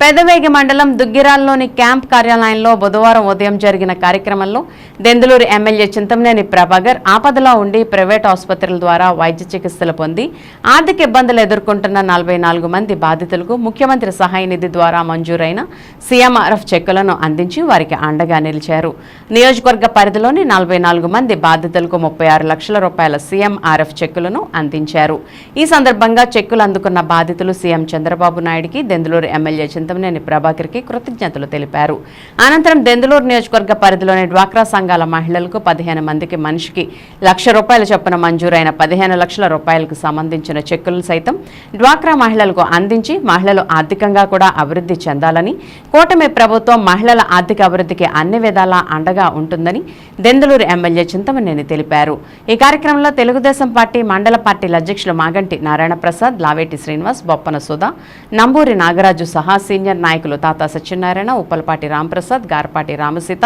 పెదవేగి మండలం దుగ్గిరాల్లోని క్యాంప్ కార్యాలయంలో బుధవారం ఉదయం జరిగిన కార్యక్రమంలో దెందులూరు ఎమ్మెల్యే చింతమనేని ప్రభాకర్ ఆపదలో ఉండి ప్రైవేట్ ఆసుపత్రుల ద్వారా వైద్య చికిత్సలు పొంది ఆర్థిక ఇబ్బందులు ఎదుర్కొంటున్న నలభై నాలుగు మంది బాధితులకు ముఖ్యమంత్రి సహాయ నిధి ద్వారా మంజూరైన సీఎంఆర్ఎఫ్ చెక్కులను అందించి వారికి అండగా నిలిచారు. నియోజకవర్గ పరిధిలోని నలభై నాలుగు మంది బాధితులకు ముప్పై ఆరు లక్షల రూపాయల సీఎంఆర్ఎఫ్ చెక్కులను అందించారు. ఈ సందర్భంగా చెక్కులు అందుకున్న బాధితులు సీఎం చంద్రబాబు నాయుడికి దెందులూరు ఎమ్మెల్యే చింతమనేని ప్రభాకర్కి కృతజ్ఞతలు తెలిపారు. అనంతరం దెందులూరు నియోజకవర్గ పరిధిలోని డ్వాక్రా సంఘాల మహిళలకు పదిహేను మందికి మనిషికి లక్ష రూపాయల చొప్పున మంజూరైన పదిహేను లక్షల రూపాయలకు సంబంధించిన చెక్కులు సైతం డ్వాక్రా మహిళలకు అందించి మహిళలు ఆర్థికంగా కూడా అభివృద్ధి చెందాలని కూటమి ప్రభుత్వం మహిళల ఆర్థిక అభివృద్ధికి అన్ని విధాలా అండగా ఉంటుందని దెందులూరు ఎమ్మెల్యే చింతమనేని తెలిపారు. ఈ కార్యక్రమంలో తెలుగుదేశం పార్టీ మండల పార్టీల అధ్యక్షులు మాగంటి నారాయణ ప్రసాద్ లావేటి శ్రీనివాస్ బొప్పన సుధా నంబూరి నాగరాజు సహాసి సీనియర్ నాయకులు తాతా సత్యనారాయణ ఉప్పలపాటి రాంప్రసాద్ గారపాటి రామసీత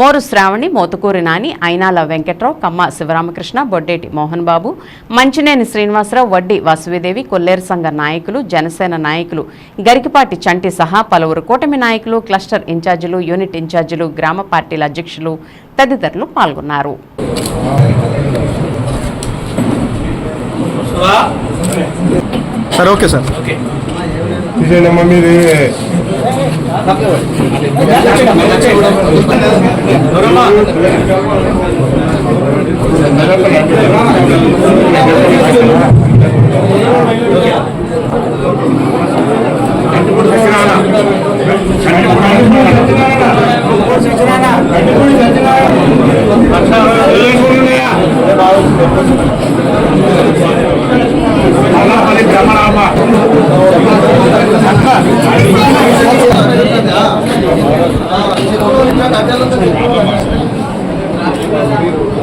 మోరు శ్రావణి మోతుకూరి నాని ఐనాల వెంకట్రావు కమ్మ శివరామకృష్ణ బొడ్డేటి మోహన్ బాబు మంచినేని శ్రీనివాసరావు వడ్డీ వాసుదేవి కొల్లేరు సంఘ నాయకులు జనసేన నాయకులు గరికిపాటి చంటి సహా పలువురు కూటమి నాయకులు క్లస్టర్ ఇన్ఛార్జీలు యూనిట్ ఇన్ఛార్జీలు గ్రామ పార్టీల అధ్యక్షులు తదితరులు పాల్గొన్నారు. Sir okay sir. ఇదేనమ్మా మీది. అలా ఇంకా భ్రమణ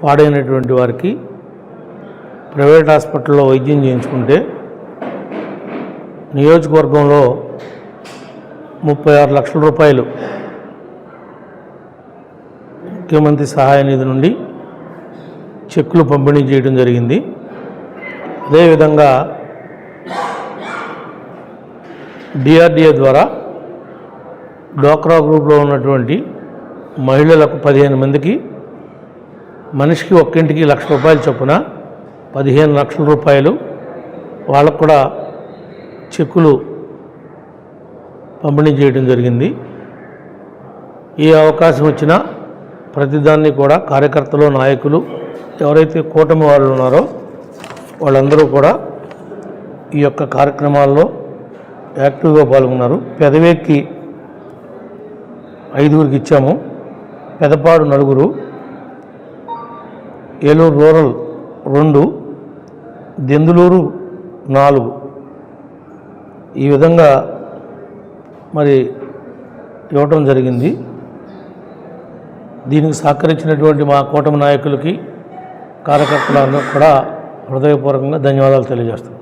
పాడైనటువంటి వారికి ప్రైవేట్ హాస్పిటల్లో వైద్యం చేయించుకుంటే నియోజకవర్గంలో ముప్పై ఆరు లక్షల రూపాయలు ముఖ్యమంత్రి సహాయ నిధి నుండి చెక్కులు పంపిణీ చేయడం జరిగింది. అదేవిధంగా డిఆర్డిఏ ద్వారా డోక్రా గ్రూప్లో ఉన్నటువంటి మహిళలకు పదిహేను మందికి మనిషికి ఒక్కింటికి లక్ష రూపాయలు చొప్పున పదిహేను లక్షల రూపాయలు వాళ్ళకు కూడా చెక్కులు పంపిణీ చేయడం జరిగింది. ఈ అవకాశం వచ్చినా ప్రతిదాన్ని కూడా కార్యకర్తలు నాయకులు ఎవరైతే కూటమి వాళ్ళు ఉన్నారో వాళ్ళందరూ కూడా ఈ యొక్క కార్యక్రమాల్లో యాక్టివ్గా పాల్గొన్నారు. పెదవేక్కి ఐదుగురికి ఇచ్చాము. పెదపాడు నలుగురు ఏలూరు రూరల్ రెండు దెందులూరు నాలుగు. ఈ విధంగా మరి ఇవ్వటం జరిగింది. దీనికి సహకరించినటువంటి మా కూటమి నాయకులకి కార్యకర్తలందరూ కూడా హృదయపూర్వకంగా ధన్యవాదాలు తెలియజేస్తున్నాను